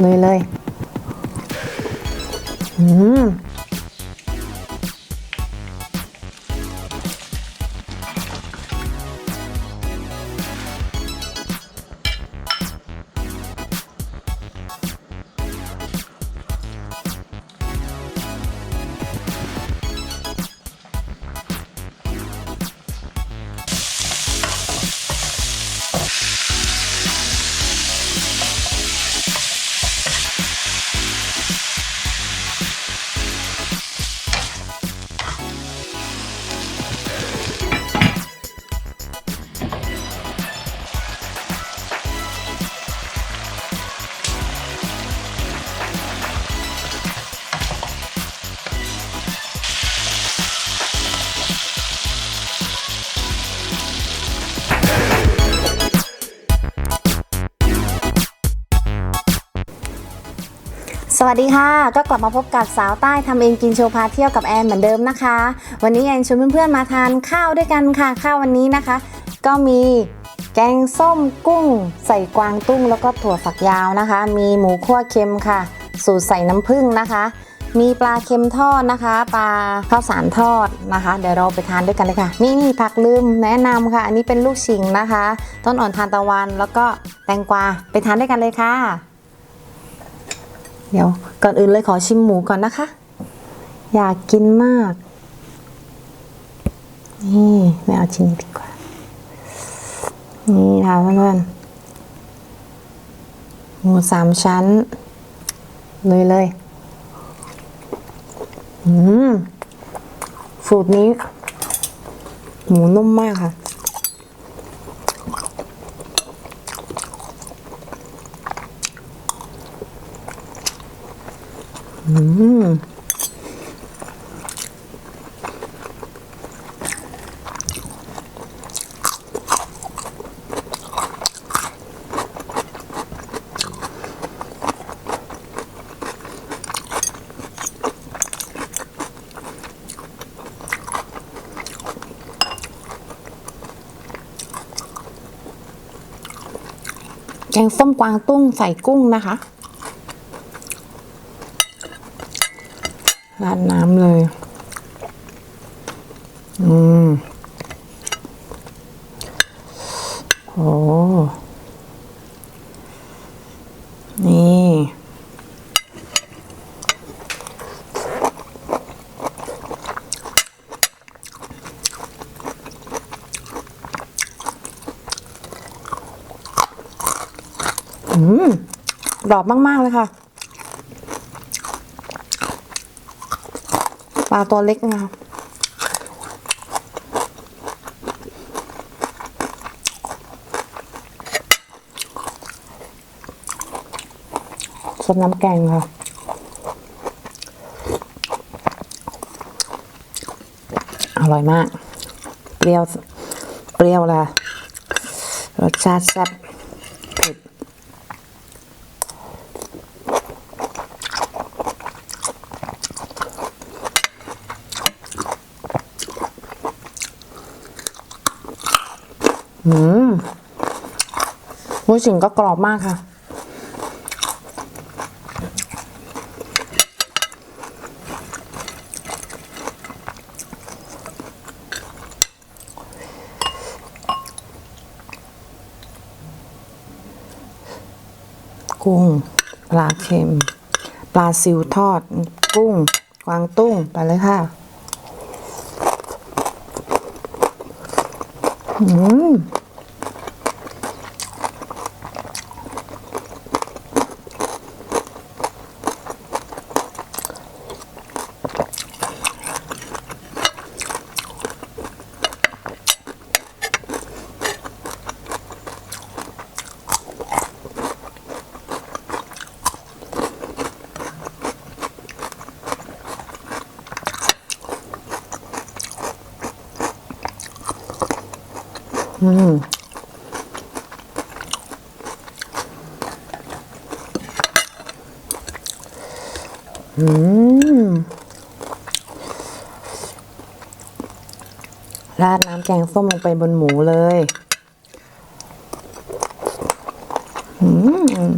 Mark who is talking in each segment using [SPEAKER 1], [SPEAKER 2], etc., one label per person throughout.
[SPEAKER 1] เลยเลย อืม วัสดีค่ะ ก็กลับมาพบกับสาวใต้ทำเองกินโชว์พาเที่ยวกับแอนเหมือนเดิมนะคะ วันนี้แอนชวนเพื่อนๆมาทานข้าวด้วยกันค่ะ ข้าววันนี้นะคะ ก็มีแกงส้มกุ้ง ใส่กวางตุ้งแล้วก็ถั่วฝักยาวนะคะ มีหมูคั่วเค็มค่ะ สูตรใส่น้ำผึ้งนะคะ มีปลาเค็มทอดนะคะ ปลาข้าวสารทอดนะคะ เดี๋ยวเราไปทานด้วยกันเลยค่ะ นี่นี่ผักลืมแนะนำค่ะ อันนี้เป็นลูกชิงนะคะ ต้นอ่อนทานตะวันแล้วก็แตงกวาไปทานด้วยกันเลยค่ะ เดี๋ยวก่อนอื่นเลยขอชิมหมูก่อนนะคะ อยากกินมาก นี่ไม่เอาชิ้นนี้ดีกว่า นี่ค่ะเพื่อนๆ หมูสามชั้น เลยเลยอืมสูตรนี้ หมูนุ่มมากค่ะ แกงส้มกวางตุ้งใส่กุ้งนะคะ ราดน้ำเลย อืมโอ้นี่ อืมกรอบมาก ๆ เลยค่ะ ปลาตัวเล็กนะคะสดน้ำแกงค่ะอร่อยมาก เปรี้ยว เปรี้ยวละรสชาติแซ่บเผ็ด อืม หมูสิงก็กรอบมากค่ะ กุ้ง ปลาเค็ม ปลาซิวทอด กุ้งกวางตุ้ง ไปเลยค่ะ อืม อืมอืมราดน้ำแกงส้มลงไปบนหมูเลย อืม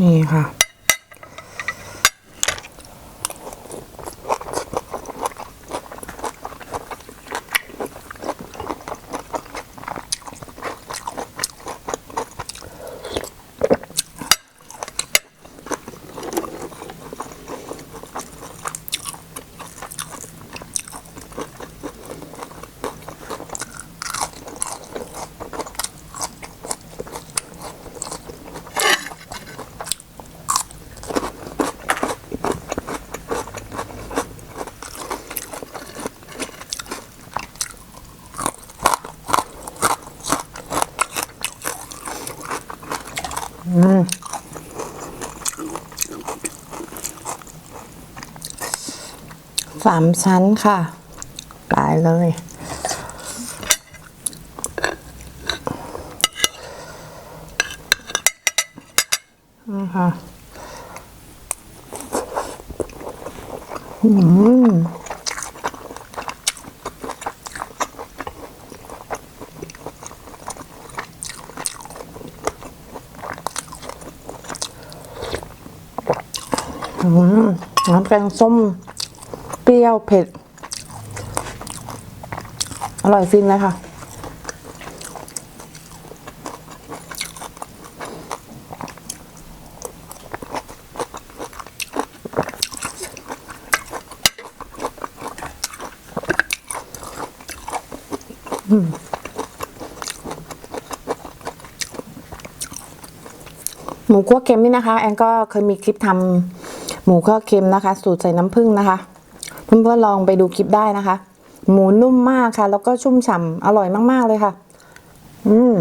[SPEAKER 2] นี่ค่ะ สามชั้นค่ะปลายเลยนี่ค่ะอืมอืมน้ำแกงส้ม ปรี้ยวเผ็ด อร่อยฟินเลยค่ะหมูคั่วเค็มนี่นะคะ แอนก็เคยมีคลิปทำหมูคั่วเค็มนะคะ สูตรใส่น้ำผึ้งนะคะ เพื่อนๆลองไปดูคลิปได้นะคะ หมูนุ่มมากค่ะ แล้วก็ชุ่มฉ่ำอร่อยมาก ๆ เลยค่ะ อืม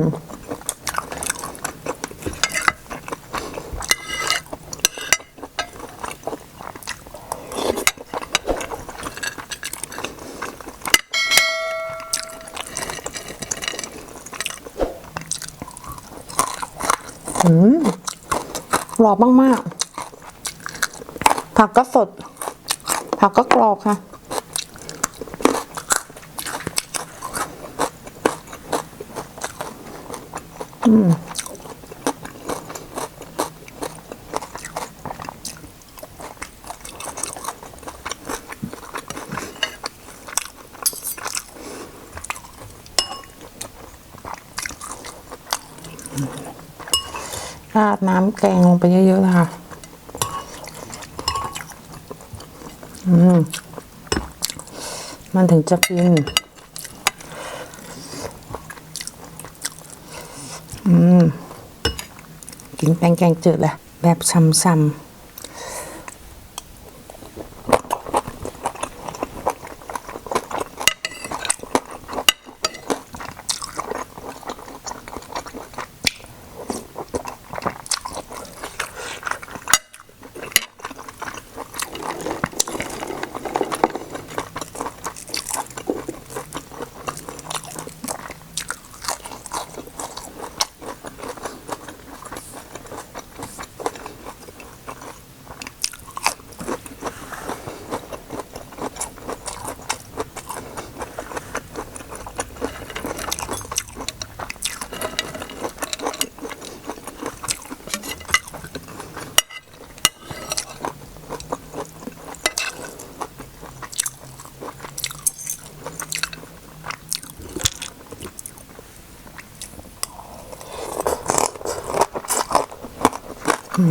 [SPEAKER 2] กรอบมากๆผักก็สด ผักก็กรอบค่ะอืมราดน้ำแกงลงไปเยอะๆเลยค่ะ มันถึงจะฟิน อืม กินแป้งแกงจืดแหละแบบช้ำๆ อื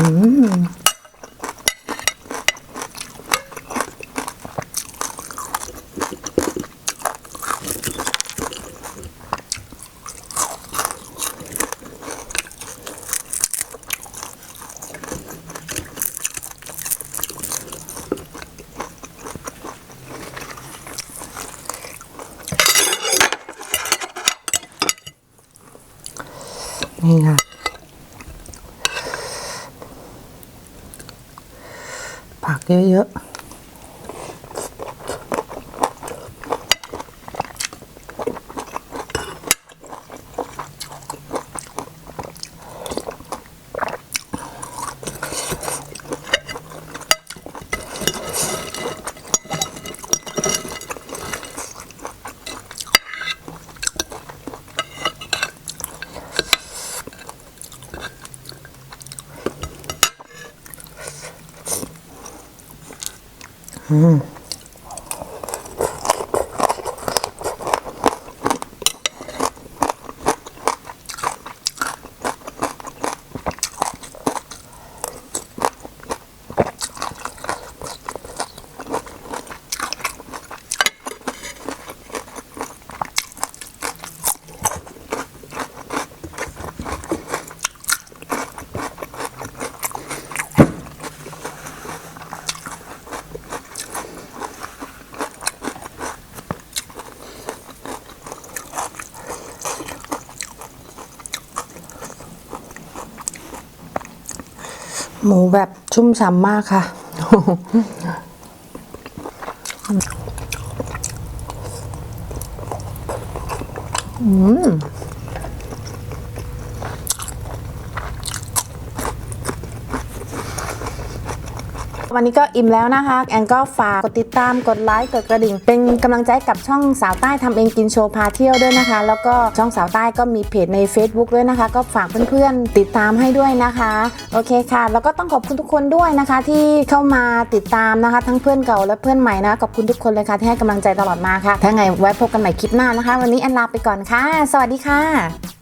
[SPEAKER 2] ม นี่ค่ะ หมูแบบชุ่มฉ่ำมากค่ะ วันนี้ก็อิ่มแล้วนะคะ แอนก็ฝากกดติดตามกดไลค์กดกระดิ่ง เป็นกำลังใจกับช่องสาวใต้ทำเองกินโชว์พาเที่ยวด้วยนะคะ แล้วก็ช่องสาวใต้ก็มีเพจใน Facebook ด้วยนะคะ ก็ฝากเพื่อนๆติดตามให้ด้วยนะคะ โอเคค่ะ แล้วก็ต้องขอบคุณทุกคนด้วยนะคะ ที่เข้ามาติดตามนะคะ ทั้งเพื่อนเก่าและเพื่อนใหม่นะขอบคุณทุกคนเลยค่ะที่ให้กำลังใจตลอดมาค่ะถ้าไงไว้พบกันใหม่คลิปหน้านะคะ วันนี้แอนลาไปก่อนค่ะ สวัสดีค่ะ